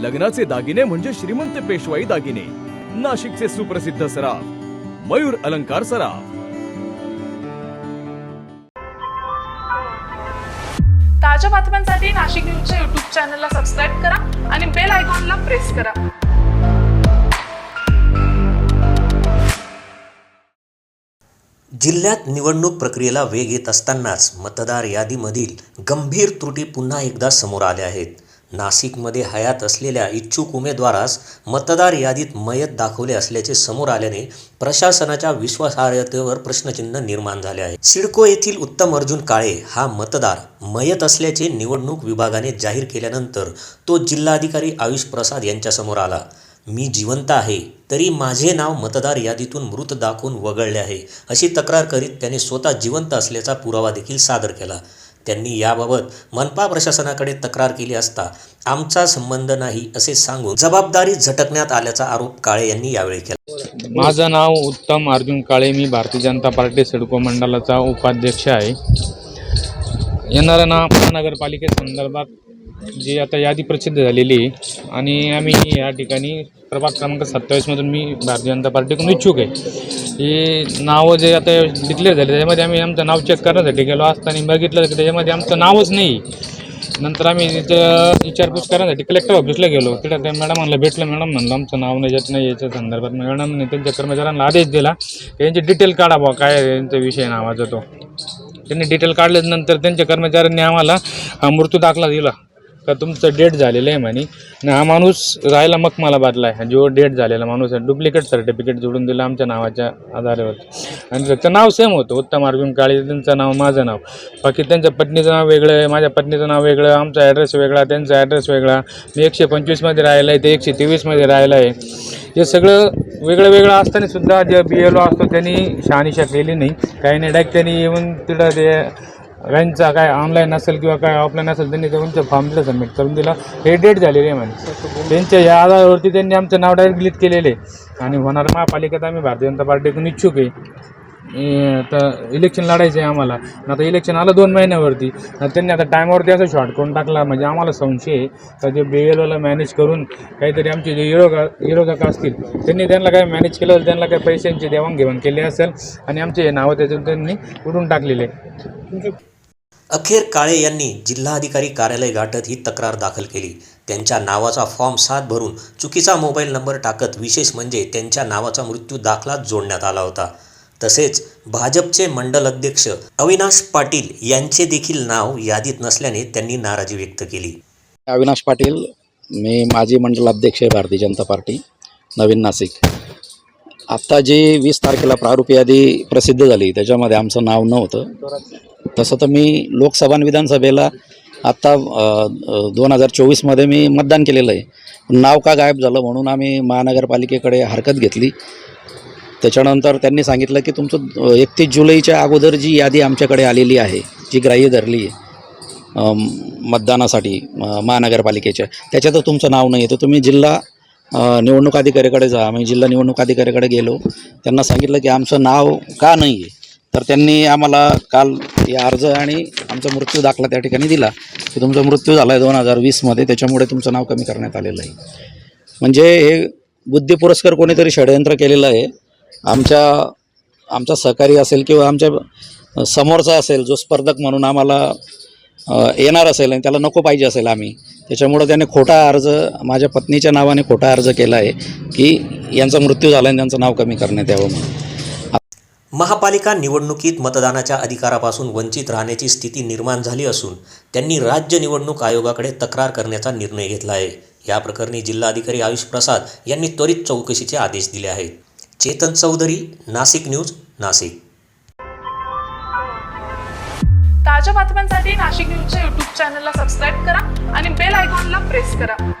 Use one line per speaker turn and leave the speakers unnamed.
लग्नाचे दागिने म्हणजे श्रीमंत पेशवाई दागिने. नाशिकचे सुप्रसिद्ध सराफ मयूर अलंकार सराफ.
ताज्या बातम्यांसाठी नाशिक न्यूजच्या युट्यूब चॅनलला सबस्क्राईब करा आणि बेल आयकॉनला प्रेस करा.
जिल्ह्यात निवडणूक प्रक्रियेला वेग येत असतानाच मतदार यादीमधील गंभीर त्रुटी पुन्हा एकदा समोर आल्या आहेत. नाशिकमध्ये हयात असलेल्या इच्छुक उमेदवारास मतदार यादीत मयत दाखवले असल्याचे समोर आल्याने प्रशासनाच्या विश्वासार्हतेवर प्रश्नचिन्ह निर्माण झाले आहे. सिडको येथील उत्तम अर्जुन काळे हा मतदार मयत असल्याचे निवडणूक विभागाने जाहीर केल्यानंतर तो जिल्हाधिकारी आयुष प्रसाद यांच्यासमोर आला. मी जिवंत आहे तरी माझे नाव मतदार यादीतून मृत दाखवून वगळले आहे अशी तक्रार करीत त्याने स्वतः जिवंत असल्याचा पुरावा देखील सादर केला. त्यांनी याबाबत मनपा प्रशासनाकडे तक्रार केली असता आमचा संबंध नाही असे सांगून जबाबदारी झटकण्यात आल्याचा आरोप काळे यांनी यावेळी केला.
माझं नाव उत्तम अर्जुन काळे मी भारतीय जनता पार्टी सिडको मंडळाचा उपाध्यक्ष आहे. येणाऱ्या ना महानगरपालिकेसंदर्भात जी आता यादी प्रसिद्ध झालेली आहे. आणि आम्ही या ठिकाणी प्रभाग क्रमांक सत्तावीसमधून मी भारतीय जनता पार्टीकडून इच्छुक आहे. हे नावं जे आता डिक्लेअर झाले त्याच्यामध्ये आम्ही आमचं नाव चेक करण्यासाठी गेलो असताना बघितलं की त्याच्यामध्ये आमचं नावच नाही. नंतर आम्ही तिथं विचारपूस करण्यासाठी कलेक्टर ऑफिसला गेलो. तिथं त्या मॅडमांना भेटलं मॅडम म्हणलं आमचं नाव नाही येत नाही याच्या संदर्भात मॅडमने त्यांच्या कर्मचाऱ्यांना आदेश दिला. त्यांची डिटेल काढा बुवा काय यांचा त्यांचा विषय नावाचा तो. त्यांनी डिटेल काढल्यानंतर त्यांच्या कर्मचाऱ्यांनी आम्हाला मृत्यू दाखला दिला. का तुमचं डेट झालेलं आहे म्हणे. आणि हा माणूस राहायला मग मला मखमालाबादला आहे. जो डेट झालेला माणूस आहे डुप्लिकेट सर्टिफिकेट जोडून दिलं आमच्या नावाच्या आधारावर. आणि त्याचं नाव सेम होतं उत्तम अर्जुन काळे. त्यांचं नाव माझं नाव. बाकी त्यांच्या पत्नीचं नाव वेगळं आहे माझ्या पत्नीचं नाव वेगळं आमचा ॲड्रेस वेगळा त्यांचा ॲड्रेस वेगळा. मी एकशे पंचवीसमध्ये राहिला आहे ते एकशे तेवीसमध्ये राहिला आहे हे सगळं वेगळं वेगळं असताना सुद्धा जे बी एल ओ असतो त्यांनी शहानिशा केली नाही. काही नाही डायरेक्ट त्यांनी येऊन तिथं ते त्यांचा काय ऑनलाईन असेल किंवा काय ऑफलाईन असेल त्यांनी त्यांच्या फॉर्म दिलं सबमिट करून दिला. हे डेट झालेली आहे म्हणे. त्यांच्या या आधारावरती त्यांनी आमचं नाव डायरेक्ट लिहित केलेले आहे. आणि होणार महापालिकेत आम्ही भारतीय जनता पार्टीकडून इच्छुक आहे. तर इलेक्शन लढायचं आहे आम्हाला. आता इलेक्शन आलं दोन महिन्यावरती. त्यांनी आता टायमावरती असं शॉर्ट करून टाकला. म्हणजे आम्हाला संशय आहे. तर जे बी एल ओला मॅनेज करून काहीतरी आमचे जे विरोधक विरोधक असतील त्यांनी त्यांना काय मॅनेज केलं असेल, त्यांना काही पैशांची देवाणघेवाण केली असेल. आणि आमचे हे नावं त्याच्यातून त्यांनी उडून टाकलेले आहे.
अखेर काळे यांनी जिल्हाधिकारी कार्यालय गाठत ही तक्रार दाखल केली. त्यांच्या नावाचा फॉर्म सात भरून चुकीचा मोबाईल नंबर टाकत विशेष म्हणजे त्यांच्या नावाचा मृत्यू दाखला जोडण्यात आला होता. तसेच भाजपचे मंडल अध्यक्ष अविनाश पाटील यांचे देखील नाव यादीत नसल्याने त्यांनी नाराजी व्यक्त केली.
अविनाश पाटील मी माजी मंडल अध्यक्ष आहे भारतीय जनता पार्टी नवीन नाशिक. आत्ता जी वीस तारखेला प्रारूप यादी प्रसिद्ध झाली त्याच्यामध्ये आमचं नाव नव्हतं. तसं तर मी लोकसभा आणि विधानसभेला आत्ता दोन हजार चोवीसमध्ये मी मतदान केलेलं आहे. नाव का गायब झालं म्हणून आम्ही महानगरपालिकेकडे हरकत घेतली. त्याच्यानंतर त्यांनी सांगितलं की तुमचं एकतीस जुलैच्या अगोदर जी यादी आमच्याकडे आलेली आहे जी ग्राह्य धरली आहे मतदानासाठी महानगरपालिकेच्या त्याच्यात तुमचं नाव नाही आहे. तर तुम्ही जिल्हा निवडणूक अधिकाऱ्याकडे जा. आम्ही जिल्हा निवडणूक अधिकाऱ्याकडे गेलो. त्यांना सांगितलं की आमचं नाव का नाही आहे? तर त्यांनी आम्हाला काल हे अर्ज आणि आमचा मृत्यू दाखला त्या ठिकाणी दिला. की तुमचा मृत्यू झाला आहे दोन हजार वीसमध्ये त्याच्यामुळे तुमचं नाव कमी करण्यात आलेलं आहे. म्हणजे हे बुद्धी पुरस्कार कोणीतरी षडयंत्र केलेलं आहे. आमच्या आमचा सहकारी असेल किंवा आमच्या समोरचा असेल जो स्पर्धक म्हणून आम्हाला येणार असेल आणि त्याला नको पाहिजे असेल आम्ही त्याच्यामुळं त्याने खोटा अर्ज माझ्या पत्नीच्या नावाने खोटा अर्ज केला आहे की यांचा मृत्यू झाला आणि त्यांचं नाव कमी करण्यात यावं म्हणून.
महापालिका निवडणुकीत मतदानाच्या अधिकारापासून वंचित राहण्याची स्थिती निर्माण झाली असून त्यांनी राज्य निवडणूक आयोगाकडे तक्रार करण्याचा निर्णय घेतला आहे. या प्रकरणी जिल्हाधिकारी आयुष प्रसाद यांनी त्वरित चौकशीचे आदेश दिले आहेत. चेतन चौधरी नाशिक न्यूज नाशिक.
ताज्या बातम्यांसाठी नाशिक न्यूजच्या युट्यूब चॅनलला सबस्क्राईब करा आणि बेल आयकॉनला प्रेस करा.